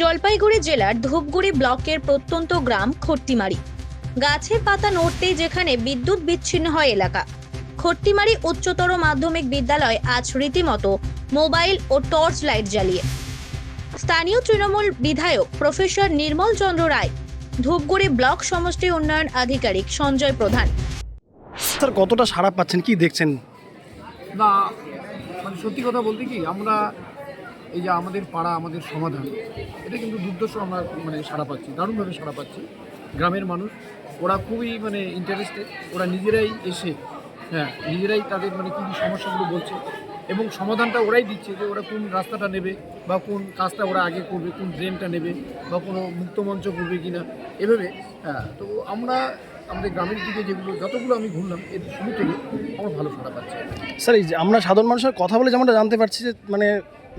জলপাইগুড়ি জেলার ধূপগুড়ি ব্লকের প্রত্যন্ত গ্রাম খট্টিমারি। গাছের পাতা নড়তেই যেখানে বিদ্যুৎ বিচ্ছিন্ন হয় এলাকা। খট্টিমারি উচ্চতর মাধ্যমিক বিদ্যালয় আজ রীতিমতো মোবাইল ও টর্চ লাইট জ্বালিয়ে। স্থানীয় তৃণমূল বিধায়ক প্রফেসর নির্মল চন্দ্র রায় ধূপগুড়ি ব্লক সমষ্টি উন্নয়ন আধিকারিক সঞ্জয় প্রধান। স্যার কতটা সাড়া পাচ্ছেন? কি দেখছেন? না মানে সত্যি কথা বলতে কি আমরা এই যে আমাদের পাড়া, আমাদের সমাধান, এটা কিন্তু দুর্দশ আমরা মানে সাড়া পাচ্ছি, দারুণভাবে সাড়া পাচ্ছি। গ্রামের মানুষ, ওরা খুবই মানে ইন্টারেস্টেড ওরা নিজেরাই এসে হ্যাঁ নিজেরাই তাদের মানে কী কী সমস্যাগুলো বলছে এবং সমাধানটা ওরাই দিচ্ছে যে ওরা কোন রাস্তাটা নেবে বা কোন কাজটা ওরা আগে করবে, কোন ড্রেনটা নেবে বা কোনো মুক্তমঞ্চ করবে কি না এভাবে হ্যাঁ তো আমরা আমাদের গ্রামের দিকে যেগুলো, যতগুলো আমি ঘুরলাম, এর শুরু থেকে আমরা ভালো সাড়া পাচ্ছি। স্যার, এই যে আমরা সাধারণ মানুষের কথা বলে যেমনটা জানতে পারছি যে মানে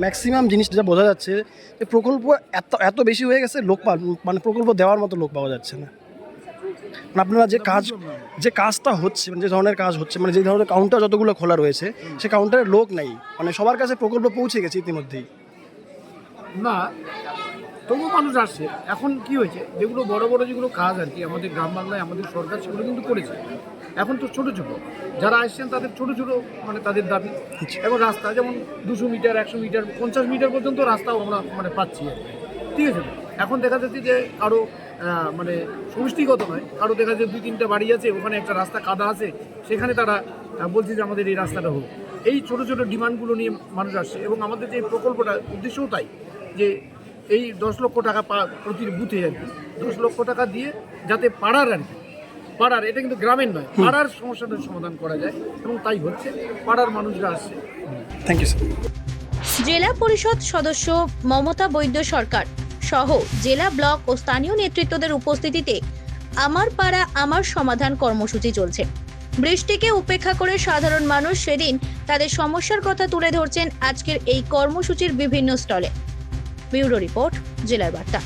ম্যাক্সিমাম জিনিসটা যা বোঝা যাচ্ছে যে প্রকল্প এত এত বেশি হয়ে গেছে, লোক মানে প্রকল্প দেওয়ার মতো লোক পাওয়া যাচ্ছে না। মানে আপনারা যে কাজ, যে কাজটা হচ্ছে মানে যে ধরনের কাজ হচ্ছে মানে যে ধরনের কাউন্টার যতগুলো খোলা রয়েছে, সে কাউন্টারে লোক নেই। মানে সবার কাছে প্রকল্প পৌঁছে গেছে ইতিমধ্যেই। না তবু মানুষ আসছে। এখন কি হয়েছে, যেগুলো বড় বড় যেগুলো কাজ আর কি, আমাদের গ্রাম বাংলায়, আমাদের সরকার সেগুলো কিন্তু করেছে। এখন তো ছোট ছোট। যারা আসছেন তাদের ছোট ছোট মানে তাদের দাবি। এবং রাস্তা যেমন দুশো মিটার একশো মিটার পঞ্চাশ মিটার পর্যন্ত রাস্তাও আমরা মানে পাচ্ছি ঠিক আছে? এখন দেখা যাচ্ছে যে কারও আহ, মানে সমষ্টিগত নয় কারও দেখা যাচ্ছে দুই তিনটা বাড়ি আছে ওখানে একটা রাস্তা কাদা আছে সেখানে তারা বলছে যে আমাদের এই রাস্তাটা হোক। এই ছোট ছোট ডিমান্ডগুলো নিয়ে মানুষ আসছে এবং আমাদের যে প্রকল্পটা উদ্দেশ্যও তাই যে এই দশ লক্ষ টাকা পা- প্রতি বুথে আর কি। দশ লক্ষ টাকা দিয়ে যাতে পাড়ার আর কি পাড়ার এটা কিন্তু গ্রামের নয় পাড়ার সমস্যাটার সমাধান করা যায় এবং তাই হচ্ছে পাড়ার মানুষরা আসছে। থ্যাংক ইউ স্যার জেলা পরিষদ সদস্য মমতা বৈদ্য সরকার সহ জেলা ব্লক ও স্থানীয় নেতৃত্বদের উপস্থিতিতে আমার পাড়া আমার সমাধান কর্মসূচি চলছে। বৃষ্টিকে উপেক্ষা করে সাধারণ মানুষ সেদিন তাদের সমস্যার কথা তুলে ধরছেন আজকের এই কর্মসূচির বিভিন্ন স্টলে। ব্যুরো রিপোর্ট জেলার বার্তা।